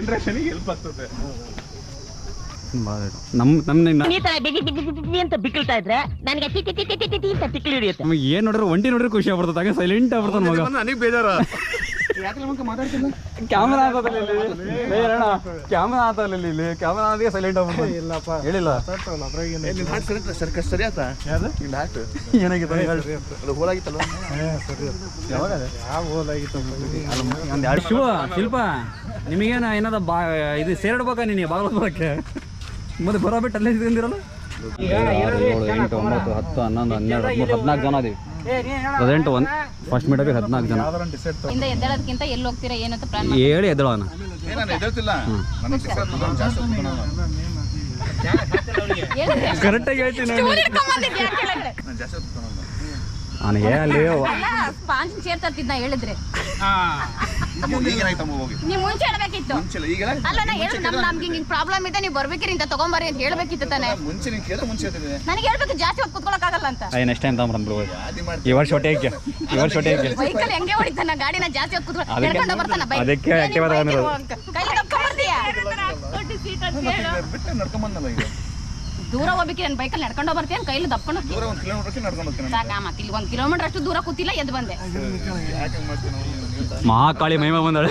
ಜನರೇಷನ್ಗೆ help ಆಗ್ತದೆ. ನಮ್ಮ ನಮ್ಮ ಈ ತರ ಬಿಗಿ ಬಿಗಿ ಬಿಗಿ ಬಿಗಿ ಅಂತ ಬಿಕ್ಕಳ್ತಾ ಇದ್ರೆ ನನಗೆ ಟಿ ಟಿ ಟಿ ಟಿ ಟಿ ಟಿ ಅಂತ ತಿಕ್ಲಿ ಹಿಡಿಯುತ್ತೆ. ನಮಗೆ ಏನು ನೋಡ್ರಿ ಒಂಟಿ ನೋಡ್ರಿ ಖುಷಿ ಆಗ್ಬಿಡ್ತದೆ. ಹಾಗೆ ಸೈಲೆಂಟ್ ಆಗ್ಬಿಡ್ತಾನೆ ಮಗ. ನನಗೆ ಬೇಜಾರ. ಕ್ಯಾಮ್ರಾ ಕ್ಯಾಮ್ರಾ ಆತಲ್ಲ ಇಲ್ಲಿ. ಕ್ಯಾಮ್ರಾ ಆದ್ರೆ ಸೈಲೆಂಟ್ ಆಗ್ಬಿಡ್ತಾನೆ ಇಲ್ಲಪ್ಪ. ಹೇಳಿಲ್ಲ? ಹಾಟ್ ಸರಿ ಆತ? ನಿನ್ನ ಹಾಟ್? ಏನಾಗಿದೆ ಅದು ಹೋಲಾಗಿತ್ತಲ್ಲ ಯಾವಾಗ? ಯಾವ ಹೋಲಾಗಿತ್ತು ಶಿವ ಶಿಲ್ಪ. ನಿಮಗೇನ ಏನದ ಬಾ ಇದು ಸೇರಿಡ್ಬೇಕಾ ನೀನು ಬಾಗಿಲು ಬರೋಕ್ಕೆ ಮತ್ತೆ ಬರೋ ಬಿಟ್ಟು ಅಲ್ಲೇ ಇದ್ಕೊಂಡಿರಲ್ಲ ಎಂಟು ಒಂಬತ್ತು ಹತ್ತು ಹನ್ನೊಂದು ಹನ್ನೆರಡು ಹದಿಮೂರು ಹದಿನಾಲ್ಕು ಜನ ಅದೀವಿ ಪ್ರೆಸೆಂಟ್ ಒಂದು ಫಸ್ಟ್ ಮೀಟಪ್ಗೆ ಹದಿನಾಲ್ಕು ಜನ. ಇಂದ ಎದ್ದೇಳೋದಕ್ಕಿಂತ ಎಲ್ಲಿ ಹೋಗ್ತೀರಾ ಏನಂತ ಪ್ಲಾನ್ ಹೇಳಿ ಎದ್ದಳೋಣ. ಕರೆಕ್ಟಾಗಿ ಹೇಳ್ತೀನಿ ನಾನು. ಜಾಸ್ತಿ ಆಗ್ತದೆ ನನಗೆ ಅಲ್ಲಿ ಸ್ಪಾಂಜ್ ಚೇರ್ ತರ್ತಿದ್ನ ಹೇಳಿದ್ರೆ. ನೀವ್ ಮುಂಚೆ ಹೇಳ್ಬೇಕಿತ್ತು. ಮುಂಚೆ ಈಗೆಲ್ಲ ಅಲ್ಲ ನಾ ಹೇಳು ನಮ್ ನಮ್ಗೆ ಹಿಂಗ್ ಪ್ರಾಬ್ಲಮ್ ಇದೆ ನೀವು ಬರ್ಬೇಕಿರಿ ಅಂತ ತಗೊಂಬರ್ರಿ ಅಂತ ಹೇಳ್ಬೇಕಿತ್ತು ತಾನೆ. ಮುಂಚೆ ನೀನು ಕೇಳಿದ್ರೆ ಮುಂಚೆ ಹೇಳ್ತಿದ್ದೆ ನನಗೆ ಹೇಳ್ಬೇಕು ಜಾಸ್ತಿ ಹೊತ್ತು ಕುತ್ಕೊಳಕ್ ಆಗಲ್ಲ ಅಂತ. ಅಯ್ಯ ನೆಕ್ಸ್ಟ್ ಟೈಮ್ ಈ ವರ್ಷ ಹೊಟ್ಟೆ ಈ ವರ್ಷ ಹೊಟ್ಟೆ ಬೈಕಲ್ಲಿ ಹೆಂಗೆ ಹೊಡಿತಾನ ಗಾಡಿನ ಜಾಸ್ತಿ ಹೊತ್ತು ಕುತ್ಕೊಳ ಬರ್ತಾನ ಬೈಕ್ ಅದಕ್ಕೆ ಆಕ್ಟಿವ್ ಆಗಿ ತಗೊಂಡಿರೋದು. ಕೈಲಿ ತಗೊಂಡ್ಬರ್ತೀಯ ಬಿಟ್ಟು ಈಗ. ದೂರ ಹೋಗ್ಬೇಕು ನನ್ನ ಬೈಕಲ್ಲಿ ನಡ್ಕೊಂಡು ಬರ್ತೀನಿ ಕೈಲಿ ದಪ್ಕೊಂಡು ದೂರ ಒಂದು ಕಿಲೋಮೀಟರ್ಗೆ ನಡ್ಕೊಂಡು ಹೋಗ್ತೀನಿ ಸಾಕ ಮತ್ತೆ ಇಲ್ಲಿ ಒಂದ್ ಕಿಲೋಮೀಟರ್ ಅಷ್ಟು ದೂರ ಕೂತಿಲ್ಲ ಎದ್ದು ಬಂದೆ. ಮಹಾಕಾಳಿ ಮಹಿಮ ಬಂದಾಳೆ.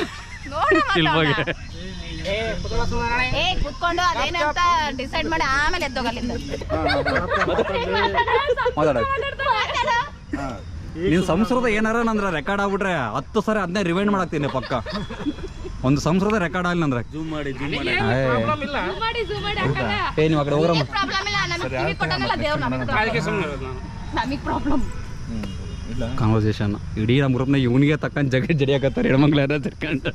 ಏ ಕುತ್ಕೊಂಡು ಡಿಸೈಡ್ ಮಾಡಿ ಆಮೇಲೆ ಎದ್ದೋಗಲ್ಲಿಂದ ಮಾತಾಡ. ನಿನ್ ಸಂಸ್ಕೃತ ಏನಾರ ನಂದ್ರ ರೆಕಾರ್ಡ್ ಆಗ್ಬಿಟ್ರೆ ಹತ್ತು ಸರಿ ಅದನ್ನೇ ರಿವೈಂಡ್ ಮಾಡಾಕ್ತೀನಿ ಪಕ್ಕ. ಒಂದು ಸಂಸ್ಕೃತ ರೆಕಾರ್ಡ್ ಆಗಲಿ ಏ. ನೀವು ಆ ಕಡೆ ಹೋಗ್ರಮ್ಮ. ಪ್ರಾಬ್ಲಮ್ ಕಾನ್ವರ್ಸೇಷನ್ ಇಡೀ ನಮ್ಮ ಗ್ರೂಪ್ನ ಇವನಿಗೆ ತಕ್ಕಂತ ಜಗ ಜಡಿಯಾಕತ್ತಾರೆ ಹೆಣ್ಮಕ್ಳು ಯಾರು ತಿರ್ಕೊಂಡು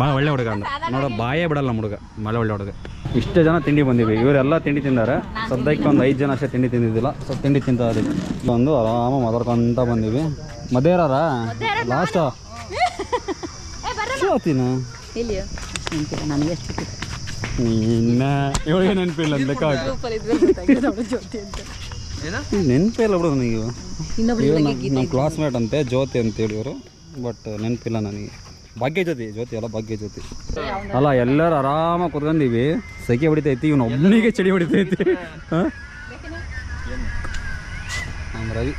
ಭಾಳ ಒಳ್ಳೆ ಹುಡುಗ ಅಂತ ನೋಡ ಬಾಯೇ ಬಿಡಲ್ಲ ನಮ್ಮ ಹುಡುಗ. ಭಾಳ ಒಳ್ಳೆ ಹುಡುಗ. ಇಷ್ಟೇ ಜನ ತಿಂಡಿ ಬಂದಿವಿ. ಇವರೆಲ್ಲ ತಿಂಡಿ ತಿಂದಾರೆ. ಸದ್ಯಕ್ಕೆ ಒಂದು ಐದು ಜನ ಅಷ್ಟೇ ತಿಂಡಿ ತಿಂದಿದ್ದಿಲ್ಲ. ಸೊ ತಿಂಡಿ ತಿಂತ ಬಂದು ಆರಾಮ ಮಾತಾಡ್ಕೊಂತ ಬಂದಿವಿ. ಮದೇರಾರ? ಲಾಸ್ಟ್ ಇವತ್ತಿನ ನನಗೆ ಎಷ್ಟು ನಿನ್ನ ಇವಳಿಗೆ ನೆನಪಿಲ್ಲ ಅಂತ ಲೆಕ್ಕ ಇಲ್ಲ ನೆನಪಿಲ್ಲ ಬಿಡು ನನಗೆ ಇವು. ಇವ್ರು ನಮ್ಮ ಕ್ಲಾಸ್ಮೇಟ್ ಅಂತೆ ಜ್ಯೋತಿ ಅಂತ ಹೇಳಿವರು. ಬಟ್ ನೆನಪಿಲ್ಲ ನನಗೆ. ಭಾಗ್ಯ ಜ್ಯೋತಿ ಜ್ಯೋತಿ ಅಲ್ಲ ಭಾಗ್ಯ ಜ್ಯೋತಿ. ಅಲ್ಲ ಎಲ್ಲರೂ ಆರಾಮಾಗಿ ಕುತ್ಕೊಂಡಿವಿ. ಸೆಕೆ ಹೊಡಿತೈತಿ ಇವನು ಒಬ್ಬನಿಗೆ ಚಳಿ ಹೊಡಿತೈತಿ. ಹಾಂ? ನಮ್ಮ ರವಿ.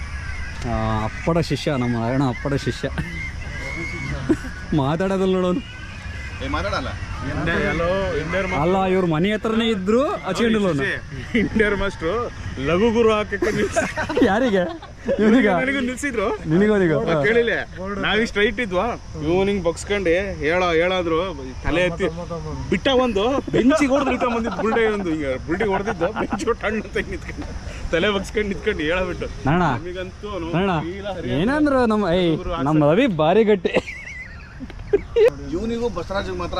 ಆ, ಅಪ್ಪಡ ಶಿಷ್ಯ ನಮ್ಮ ನಾರಾಯಣ ಅಪ್ಪಡ ಶಿಷ್ಯ. ಮಾತಾಡೋದಲ್ಲ ನೋಡೋನು ಅಲ್ಲ ಇವ್ರ ಮನೆ ಹತ್ರನೇ ಇದ್ರು ಹಚ್ಕೊಂಡಿಲ್ಲ ಅವ್ನು. ಇಂಡಿಯರ್ ಮಾಸ್ಟ್ರು. ಲಘು ಗುರು ಹಾಕಕ್ಕೆ ನಿಲ್ಸಿ- ಯಾರಿಗೆ? ಇವನಿಗ ನನಗೂ? ನಿಲ್ಸಿದ್ರು? ನಿನಗೋನಿಗ ಕೇಳಿಲ್ಲ. ನಾವೀಗ ಸ್ಟ್ರೈಟ್ ಇದ್ವಾ? ಇವನಿಂಗ್ ಬಗ್ಸ್ಕೊಂಡೆ ಹೇಳ ಹೇಳಾದ್ರು. ತಲೆ ಎತ್ತಿ ಬಿಟ್ಟ ಒಂದು ಬೆಂಚಿಗೆ ಹೊಡೆದು ಬಿಟ್ಟ ಬಂದಿದ್ದು ಬುಲ್ಡೆ ಒಂದು. ಈಗ ಬುಲ್ಡಿಗೆ ಹೊಡೆದಿದ್ದು ಬೆಂಚ್ ಹೊಟ್ಟು ಹಣ್ಣು ನಿಂತ್ಕೊಂಡು ತಲೆ ಬಗ್ಸ್ಕೊಂಡು ನಿಂತ್ಕೊಂಡು ಹೇಳಬಿಟ್ಟು. ನಾಣ ನಮಗಂತೂ ಏನಂದ್ರು ನಮ್ಮ ಏಯ್ ನಮ್ಮ ರವಿ ಭಾರಿ ಗಟ್ಟಿ. ಇವನಿಗೂ ಬಸವರಾಜ್ ಮಾತ್ರ.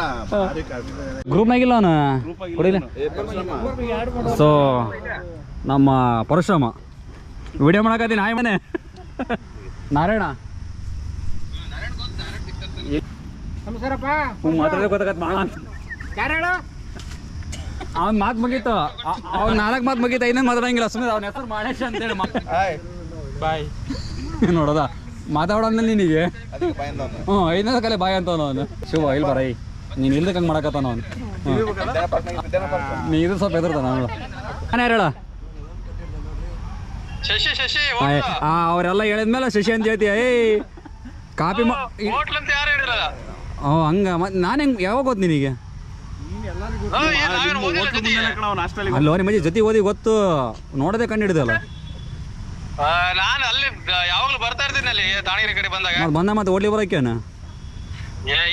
ಗ್ರೂಪ್ನಾಗಿಲ್ಲ ಅವನು? ಸೊ ನಮ್ಮ ಪರಶುರಾಮ. ವಿಡಿಯೋ ಮಾಡಕತ್ತೀನಿ ನಾಯಿ ಮನೆ. ನಾರಾಯಣ. ನಮಸ್ಕಾರಪ್ಪ. ಮಾತಾಡೋದು ಗೊತ್ತಾಗತ್ತೆ ಮಾಡ ಅವ್ನ ಮಾತು ಮುಗೀತು. ಅವ್ನ ನಾಲ್ಕು ಮಾತು ಮುಗೀತು ಐದನೇ ಮಾತಾಡಂಗಿಲ್ಲ. ಸುಮ್ಮನೆ ಅವ್ನ ಹೆಸರು ಮಾಳೇಶ ಅಂತೇಳಿ ಆಯ್ ಬಾಯ್ ನೋಡೋದ? ಮಾತಾಡೋದ್ಮೇಲೆ ನಿನಗೆ. ಅದಕ್ಕೆ ಬಾಯಿಂದ ಅವ್ನು. ಹ್ಞೂ ಐದನೇ ಕಲೆ ಬಾಯ್ ಅಂತ ಅವನು. ಶಿವ ಇಲ್ಲಿ ಬರ ನೀನು ಇಲ್ದಕ್ಕೆ ಹಂಗೆ ಮಾಡಕತ್ತಾನ ಅವನು. ನೀ ಇದು ಸ್ವಲ್ಪ ಎದುರ್ತಾನ ಅವನು ನಾನು ಹೇಳ. ಅವರೆಲ್ಲ ಹೇಳಿದ್ಮೇಲೆ ಶಶಿ ಅಂತ ಹೇಳ್ತೀಯ ಏಯ್. ಕಾಪಿ ಮಾ ಹ್ಞೂ ಹಂಗ ಮತ್ತೆ ನಾನು ಹೆಂಗೆ ಯಾವಾಗ ಗೊತ್ತು ನಿನಗೆ? ಅಲ್ಲೋ ನಿಮ್ಮ ಮಜಿ ಜೊತೆ ಓದಿ ಗೊತ್ತು. ನೋಡದೆ ಕಂಡು ಹಿಡಿದಲ್ಲ. ನಾನು ಅಲ್ಲಿ ಯಾವಾಗ್ಲೂ ಬರ್ತಾ ಇರ್ತೀನಿ ಅಲ್ಲಿ ದಾವಣಗೆರೆ ಕಡೆ ಬಂದಾಗ. ಬಂದ ಮತ್ತೆ ಓಡ್ಲಿ ಬರೋಕೇನು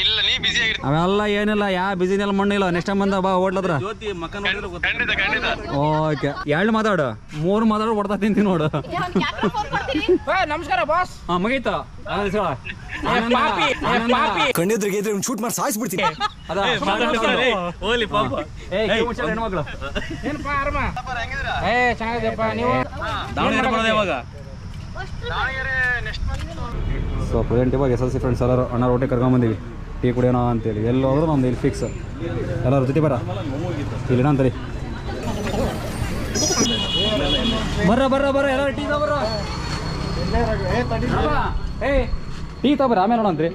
ಇಲ್ಲ ನೀ ಬಿಸಿ ಆಗಿರ್ತೀನಿ ಅವೆಲ್ಲ ಏನಿಲ್ಲ ಯಾ ಬಿಸಿನೆಲ್ಲ ಮಣ್ಣಿಲ್ಲ ನೆಕ್ಸ್ಟ್ ಟೈಮ್ ಬಂದ ಬಾ ಖಂಡಿತ ಖಂಡಿತ ಓಕೆ. ಎರಡು ಮಾತಾಡು. ಮೂರು ಮಾತಾಡು ಹೊಡ್ತಾ ತಿಂತೀನಿ ನೋಡು. ಫೋನ್ ಕೊಡ್ತೀನಿ. ನಮಸ್ಕಾರ ಬಾಸ್ ಹಾ ಮುಗೀತು. ಕಣ್ಣಿದ್ರಿಗೆ ಇದ್ರೆ ಒಂದು ಶೂಟ್ ಮಾಡಿ ಸಾಯಿಸ್ಬಿಡ್ತೀನಿ. ಅದ, ಏಯ್, ಕೈ ಮುಚ್ಚಾಳ ಹೆಣ್ಮಕ್ಳು. ಏನಪ್ಪ ಆರಾಮ? ಏ ಚೆನ್ನಾಗಿದೆಪ್ಪ ನೀವು? ಸೊ ಪ್ರೆಸೆಂಟ್ ಇವಾಗ ಎಸ್ ಎಲ್ ಸಿ ಫ್ರೆಂಡ್ಸ್ ಎಲ್ಲರೂ ಅಣ್ಣ ರೋಟಿ ಕರ್ಕೊಂಬಂದಿವಿ ಟೀ ಕುಡಿಯೋಣ ಅಂತೇಳಿ. ಎಲ್ಲೋದ್ರೂ ನಮ್ದು ಇಲ್ಲಿ ಫಿಕ್ಸ್ ಎಲ್ಲರೂ ಜೊತೆ ಬರ? ಇಲ್ಲಿ ಅಂತೀರಿ ಬರ್ರ ಬರ್ರ ಬರ್ರ ಎಲ್ಲರೂ ಟೀ ತಗೋರ ಏ ಟೀ ತಗೋರಿ ಆಮೇಲೆ ನೋಡಂತ್ರಿ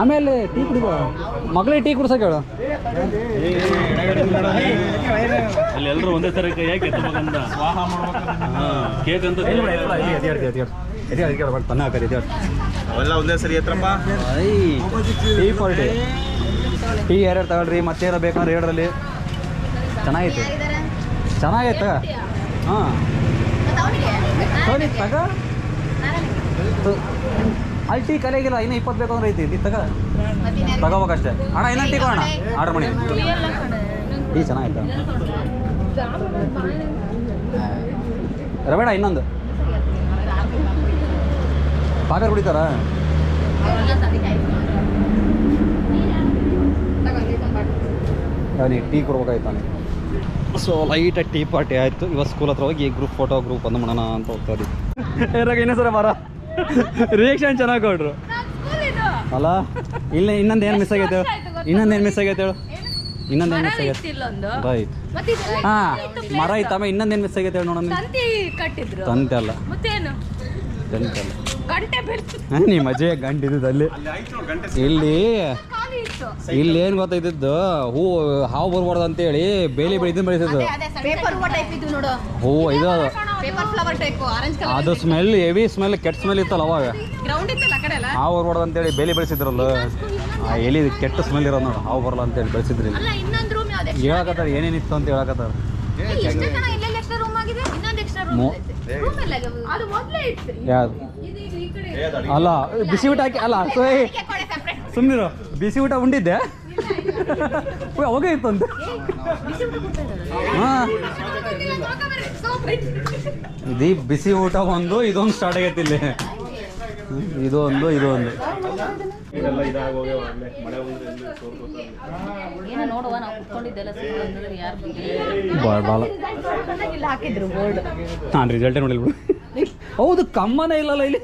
ಆಮೇಲೆ ಟೀ ಕುಡಿಬ? ಮಗಳಿಗೆ ಟೀ ಕುಡ್ಸಕ್ಕೆ ಹೇಳು. ಅಲ್ಲಿ ಎಲ್ಲರೂ ಒಂದೇ ತರ ಯಾಕೆ ಎತ್ತಬೇಕಂದ ತನ್ನ ಸರಿ ಟೀ ಟೀ ತಗೊಳ್ರಿ ಮತ್ತೇನೋ ಬೇಕಂದ್ರೆ ಹೇಳ್ರಲ್ಲಿ ಚೆನ್ನಾಗೈತೆ. ಚೆನ್ನಾಗೈತೆ? ಹಾಂ. ಸರಿ ತಗ. ಅಲ್ಲಿ ಟೀ ಕಲೆಗಿಲ್ಲ, ಇನ್ನೂ ಇಪ್ಪತ್ತು ಬೇಕು ಅಂದ್ರೆ ಐತಿ. ಇದು ತಗ. ತಗೋಬೇಕಷ್ಟೇ. ಅಣ್ಣ, ಇನ್ನೊಂದು ಟೀ ಅಣ್ಣ ಆರ್ಡರ್ ಮಾಡಿ. ಟೀ ಚೆನ್ನಾಗೈತೆ? ರಬೇಡ ಇನ್ನೊಂದು. ಪಾಪೇರ್ ಕುಡಿತಾರಾ ಅವನಿಗೆ ಟೀ ಕೊಡ್ಬೇಕಾಯ್ತಾನೆ ಸೊ ಲೈಟಾಗಿ ಟೀ ಪಾರ್ಟಿ ಆಯಿತು. ಇವತ್ತು ಸ್ಕೂಲ್ ಹತ್ರ ಹೋಗಿ ಗ್ರೂಪ್ ಫೋಟೋ ಗ್ರೂಪ್ ಒಂದು ಮಾಡೋಣ ಅಂತ ಹೋಗ್ತಾ ಇದ್ದೀವಿ. ಇನ್ನೊಂದ್ಸಲ ಬರ. ರಿಯಾಕ್ಷನ್ ಚೆನ್ನಾಗಿ ಕೊಡ್ರು ಅಲ್ಲ ಇಲ್ಲ ಇನ್ನೊಂದು ಏನು ಮಿಸ್ ಆಗೈತೆ ಇನ್ನೊಂದು ಏನು ಮಿಸ್ ಆಗೈತೆ ಹೇಳು? ಇನ್ನೊಂದು ಏನು ಮಿಸ್ ಆಗೈತೆ? ರೈಟ್ ಹಾಂ ಮರ ಇತ್ತಮ್ಮ ಇನ್ನೊಂದು ಏನು ಮಿಸ್ ಆಗೈತೆ ಹೇಳು ನೋಡೋಣ ತಂತಿ ಅಲ್ಲ. ತಂತೆ ಅಲ್ಲ. ನಿಮ್ಮ ಅಜ್ಜೆ ಗಂಟು ಇದ್ದಿದ್ದು ಅಲ್ಲಿ. ಇಲ್ಲಿ ಇಲ್ಲಿ ಏನು ಗೊತ್ತೈತಿದ್ದು ಹೂ ಹಾವು ಬರ್ಬಾರ್ದು ಅಂತೇಳಿ ಬೇಲಿ ಬೆಳೆದು ಬೆಳೆಸಿದ್ದು ಪೇಪರ್ ಹೂವ ಟೈಪ್ ಇದ್ದು ನೋಡು. ಹೂ ಇದು paper flower type orange colour ಅದು ಸ್ಮೆಲ್ ಹೆವಿ ಸ್ಮೆಲ್ ಕೆಟ್ಟ ಸ್ಮೆಲ್ ಇತ್ತಲ್ಲ ಅವಾಗ. ಎಲ್ಲ? ಹಾವು ಬರ್ಬಾರ್ದು ಅಂತೇಳಿ ಬೇಲಿ ಬೆಳೆಸಿದ್ರಲ್ಲ. ಆ ಎಲಿ ಕೆಟ್ಟ ಸ್ಮೆಲ್ ಇರೋದು ನೋಡು ಹಾವು ಬರಲ್ಲ ಅಂತೇಳಿ ಬೆಳೆಸಿದ್ರಿ ಇಲ್ಲಿ. ಅಲ್ಲ ಇನ್ನೊಂದು ರೂಮ್ ಯಾವ್ದು ಹೇಳಕತ್ತಾರ ಏನೇನಿತ್ತು ಅಂತ ಹೇಳಕತ್ತಾರ. ಇಷ್ಟೇ ಜನ ಇಲ್ಲೆಲ್ಲ ರೂಮ್ ಆಗಿದೆ? ಇನ್ನೊಂದು ಎಕ್ಸ್ಟ್ರಾ ರೂಮ್ ಮೊ- ರೂಮ್ ಎಲ್ಲ ಅದು ಮೊದಲೇ ಇತ್ತು. ಯಾವ್ದು? ಅಲ್ಲ ಬಿಸಿ ಊಟ ಹಾಕಿ ಅಲ್ಲ ಸುಮ್ಮನೆ ಸುಮ್ಮನಿರು ಬಿಸಿ ಊಟ ಉಂಡಿದ್ದೆ. ಅವಾಗ ಇತ್ತಂತೆ ಹಾಂ. ಇದು ಬಿಸಿ ಊಟ ಒಂದು ಇದೊಂದು ಸ್ಟಾರ್ಟ್ ಆಗೈತಿ ಇಲ್ಲಿ. ಇದು ಒಂದು ಇದು ಒಂದು ನಾನು ರಿಸಲ್ಟೇ ನೋಡಿಲ್ಲ ಬಿಡು. ಹೌದು ಕಮ್ಮನೇ ಇಲ್ಲಲ್ಲ ಇಲ್ಲಿ.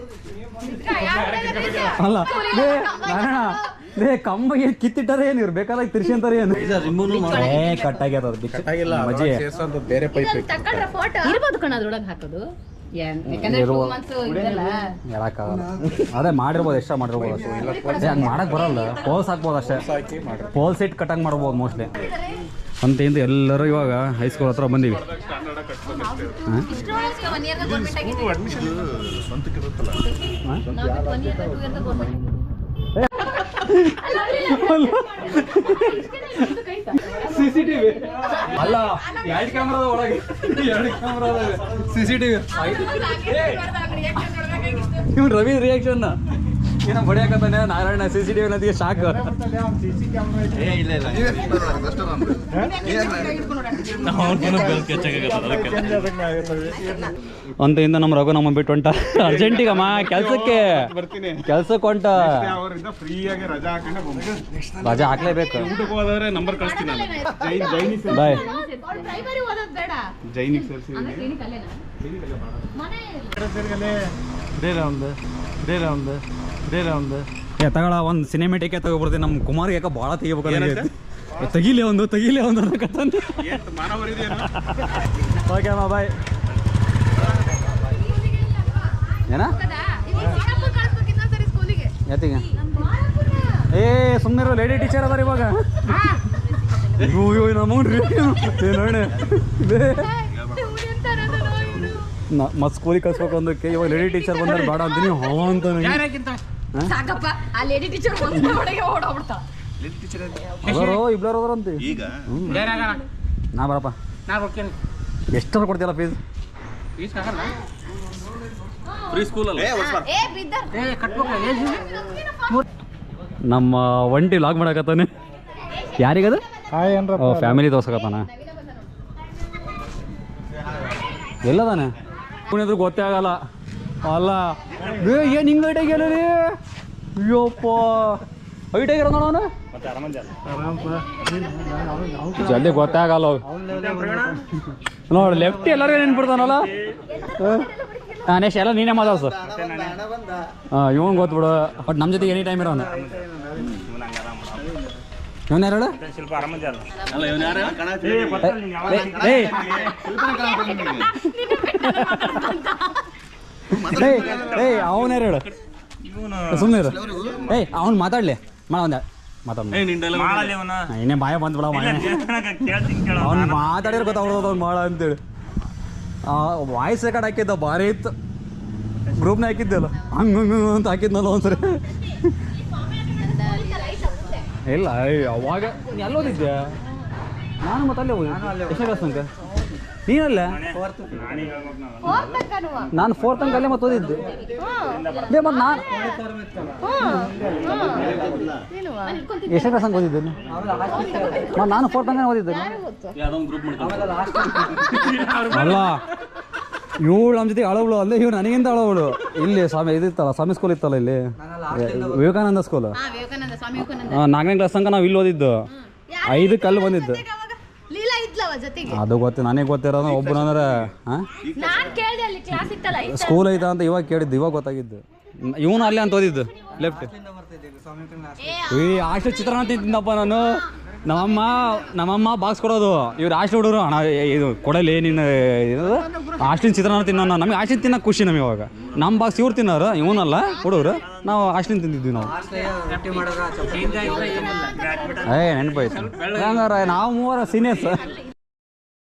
ಅಲ್ಲ ಲೇ ನಾರಾಯಣ ಲೇ ಏನು ಕಿತ್ತಿಟ್ಟಾರೆ ಏನು ಇವ್ರು? ಬೇಕಾದಾಗ ತಿರ್ಸ್ಕೊಂತಾರೆ ಏನು? ಏ ಕಟ್ ಆಗ್ಯದ ಅದು ಬಿಚ್ಚ. ಮಜೆ ಬೇರೆ ಪೈಪ್ ತಕೊಂಡ್ರೆ ಫೋಟೋ ಇರ್ಬೋದು ಕಣ ಅದ್ರೊಳಗೆ ಹಾಕೋದು. ಏನ್ ಯಾಕಂದ್ರೆ ಮಂತ್ಸ್ ಇದೆಲ್ಲ. ಹೇಳಕ್ಕಾಗಲ್ಲ. ಅದೇ ಮಾಡಿರ್ಬೋದು ಎಷ್ಟ ಮಾಡಿರ್ಬೋದು ಅಷ್ಟೇ. ಹಂಗ್ ಮಾಡಕ್ ಬರಲ್ಲ. ಪೋಲ್ಸ್ ಹಾಕ್ಬೋದು ಅಷ್ಟೇ. ಪೋಲ್ಸ್ ಇಟ್ಟು ಕಟ್ಟಂಗ್ ಮಾಡ್ಬೋದು ಮೋಸ್ಟ್ಲಿ ಅಂತೆಂದು ಎಲ್ಲರೂ ಇವಾಗ ಹೈಸ್ಕೂಲ್ ಹತ್ರ ಬಂದೀವಿ. ಸಿಸಿಟಿವಿ. ಟೂ ಟಿ ವಿ ಅಲ್ಲ ಎರಡು ಕ್ಯಾಮ್ರಾದ ಒಳಗೆ ಎರಡು ಕ್ಯಾಮ್ರಾದ ಸಿ ಸಿ ಟಿವಿ ಇವ್ನು ರವಿ ರಿಯಾಕ್ಷನ್ ಏನೋ ಬಡಿಯಾಕತ್ತಾನೆ ನಾರಾಯಣ ಸಿ ಸಿ ಟಿವಿ ಅನ್ನೋದಿಗೆ ಶಾಕ್ ಏ ಇಲ್ಲ ಇಲ್ಲ. ನೀವೇ ಅಷ್ಟೇ ನಮ್ದು ಅಂತ ಇಂದ ನಮ್ಮ ರಘು ನಮ್ಮ ಬಿಟ್ಟು ಹೊಂಟ. ಅರ್ಜೆಂಟಿಗಮ್ಮ ಕೆಲ್ಸಕ್ಕೆ. ಬರ್ತೀನಿ. ಕೆಲ್ಸಕ್ಕೆ ಹೊಂಟ. ರಜಾ ಹಾಕೊಂಡೆ ಬಂದ್ಬಿಟ್ಟು ರಜಾ ಹಾಕ್ಲೇಬೇಕು. ಊಟಕ್ಕೆ ಹೋದ್ರೆ ನಂಬರ್ ಕಳಿಸ್ತೀನಿ ಬಾಯ್ ಜೈನ್ ಜೈನಿಗೆ ಸೇರ್ಸಿ- ಬಾಯ್ ರೌಂಡ್ ಓದೋದು ಬೇಡ. ಮನೆ ಏ ತಗೊಳ ಒಂದು ಸಿನಿಮೆಟಿಕೆ ತಗೋಬಿಡ್ತೀನಿ ನಮ್ಮ ಕುಮಾರ್ ಯಾಕೆ ಭಾಳ ತೆಗಿಬೇಕು ತೆಗಿಲೆ ಒಂದು ತೆಗಿಲೆ ಒಂದು ಓಕೆ ಅಮ್ಮ ಬಾಯ್ ಏನ? ಸ್ಕೂಲಿಗೆ ಯಾತಿಗೆ? ಏ ಸುಮ್ಮನೆ ಲೇಡಿ ಟೀಚರ್ ಅದಾರ ಇವಾಗ. ಮತ್ತೆ ಸ್ಕೂಲಿಗೆ ಕಳ್ಸ್ಬೇಕು ಅಂದಕ್ಕೆ ಇವಾಗ ಲೇಡಿ ಟೀಚರ್ ಬಂದ್ರೆ ಬೇಡ ಅಂತೀನಿ. ಹೋ ಅಂತ ಸಾಕಪ್ಪ ಆ ಲೇಡಿ ಟೀಚರ್ ಒಂದು ನಾ ಬರಪ್ಪ. ಎಷ್ಟರ ಕೊಡ್ತೀಯಲ್ಲ ಫೀಸ್ ಫ್ರೀ ಸ್ಕೂಲ್ ಅಲ್ಲ ಏ ಬಿದ್ದರ್ ನಮ್ಮ ಒಂಟಿ ಲಾಗ್ ಮಾಡಕತ್ತಾನೆ. ಯಾರಿಗದು? ಫ್ಯಾಮಿಲಿ ತೋರ್ಸಕತ್ತಾನ. ಎಲ್ಲದಾನೆ? ಗೊತ್ತೇ ಆಗಲ್ಲ. ಅಲ್ಲ. ಏ ಏನು ಹಿಂಗೆ ಹೈಟ್ ಆಗಿ ಅಯ್ಯೋಪ್ಪ. ಅಯ್ಯಪ್ಪ ಹೈಟ್ ಆಗ್ಯಾರ ನೋಡೋನು ಜಲ್ದಿ ಗೊತ್ತಾಗಲ್ಲ ನೋಡಿ ಲೆಫ್ಟ್ ಎಲ್ಲರಿಗೂ ನೆನ್ಪಿಡ್ತಾನಲ್ಲ? ಹಾಂ? ನೆಕ್ಸ್ಟ್ ಎಲ್ಲ ನೀನೇ ಸರ್ ಹಾಂ ಇವನ್ ಗೊತ್ತು ಬಟ್ ನಮ್ಮ ಜೊತೆ ಎನಿ ಟೈಮ್ ಇರೋನು. ಇವನ್ ಯಾರು ಹೇಳು? ಅಲ್ಲ ಇವನು ಯಾರು ಏಯ್ ಏಯ್ ಅವನ ಹೇಳು? ಸುಮ್ಮನೆ ಇರು. ಏಯ್ ಅವ್ನು ಮಾತಾಡ್ಲಿ. ಮಾಡ ಒಂದ ಮಾತಾಡ್ ಇನ್ನೇ ಬಾಯ ಬಂದ್ ಬಿಡ ಅವ್ನು. ಮಾತಾಡಿರ್ ಗೊತ್ತಾಗ್ಬಿಡೋದು ಅವ್ನು ಮಾಡ ಅಂತೇಳಿ. ವಾಯ್ಸ್ ರೆಕಾರ್ಡ್ ಹಾಕಿದ್ದ ಭಾರಿ ಇತ್ತು. ಗ್ರೂಪ್ನ ಹಾಕಿದ್ದಲ್ಲ. ಹಂಗೆ ಹಂಗೆ ಅಂತ ಹಾಕಿದ್ನಲ್ಲ ಒಂದ್ಸರಿ. ಇಲ್ಲ ಅವಾಗ ಎಲ್ಲೋದಿದ್ಯಾ ಎಲ್ಲಿ ಓದಿದ್ದೆ ನಾನು ಮತ್ತೆ ಅಲ್ಲೇ ಹೋಗಿ ಎಷ್ಟನೇ ಕ್ಲಾಸ್ ತನಕ ನೀನಲ್ಲ? ನಾನು ಫೋರ್ತ್ ತನಕ ಅಲ್ಲೇ ಮತ್ತೆ ಓದಿದ್ದು. ಬೇ ಮತ್ತೆ ನಾನು ಎಷ್ಟನೇ ಕ್ಲಾಸ್ ತನಕ ಓದಿದ್ದೇನೆ ಮತ್ತೆ ನಾನು ಫೋರ್ತ್ ತನಕ ಓದಿದ್ದೆ ಅಲ್ಲ ಇವಳು ನಮ್ಮ ಜೊತೆ ಅಳವಳು ಅಲ್ಲೇ ಇವ್ ನನಗಿಂತ ಅಳವಳು. ಇಲ್ಲಿ ಸ್ವಾಮಿ ಇದಿತ್ತಲ್ಲ ಸ್ವಾಮಿ ಸ್ಕೂಲ್ ಇತ್ತಲ್ಲ ಇಲ್ಲಿ? ವಿವೇಕಾನಂದ ಸ್ಕೂಲ್ ನಾಲ್ಕನೇ ಕ್ಲಾಸ್ ತನಕ ನಾವು ಇಲ್ಲಿ ಓದಿದ್ದು. ಐದು ಕಲ್ಲು ಬಂದಿದ್ದು. ಜೊತೆಗೆ. ಅದು ಗೊತ್ತು ನನಗೆ ಗೊತ್ತಿರೋದು ಒಬ್ಬರು ಅಂದ್ರೆ ಹಾಂ? ನಾನ್ ಅಲ್ಲಿ ಕ್ಲಾಸ್ ಇತ್ತಲ್ಲ ಸ್ಕೂಲ್ ಐತಾ ಅಂತ ಇವಾಗ ಕೇಳಿದ್ದು ಇವಾಗ ಗೊತ್ತಾಗಿದ್ದು. ಇವನು ಅಲ್ಲೇ ಅಂತ ಓದಿದ್ದು ಲೆಫ್ಟ್ ಈ ಹಾಸ್ಟೆಲ್ ಚಿತ್ರಾನ್ನ ತಿಂತಿದ್ದಪ್ಪ ನಾನು. ನಮ್ಮಮ್ಮ ನಮ್ಮಮ್ಮ ಬಾಕ್ಸ್ ಕೊಡೋದು. ಇವ್ರು ಹಾಸ್ಟೆಲ್ ಹುಡುಗರು ಅಣ್ಣ ಏ- ಇದು ಕೊಡಲಿ ನೀನು ಹಾಸ್ಟೆಲ್ ಚಿತ್ರಾನ್ನ ತಿನ್ನೋಣ. ನಮಗೆ ಹಾಸ್ಟೆಲ್ ತಿನ್ನೋಕೆ ಖುಷಿ ನಮಗೆ ಇವಾಗ. ನಮ್ಮ ಬಾಕ್ಸ್ ಇವ್ರು ತಿನ್ನೋರು ಇವನಲ್ಲ ಹುಡುಗರು. ನಾವು ಹಾಸ್ಟೆಲ್ ತಿಂದಿದ್ವಿ ನಾವು. ಏ ನೆನಪಾಯ್ತು ಹಂಗಾರ ನಾವು ಮೂವರ ಸೀನಿಯರ್ಸ್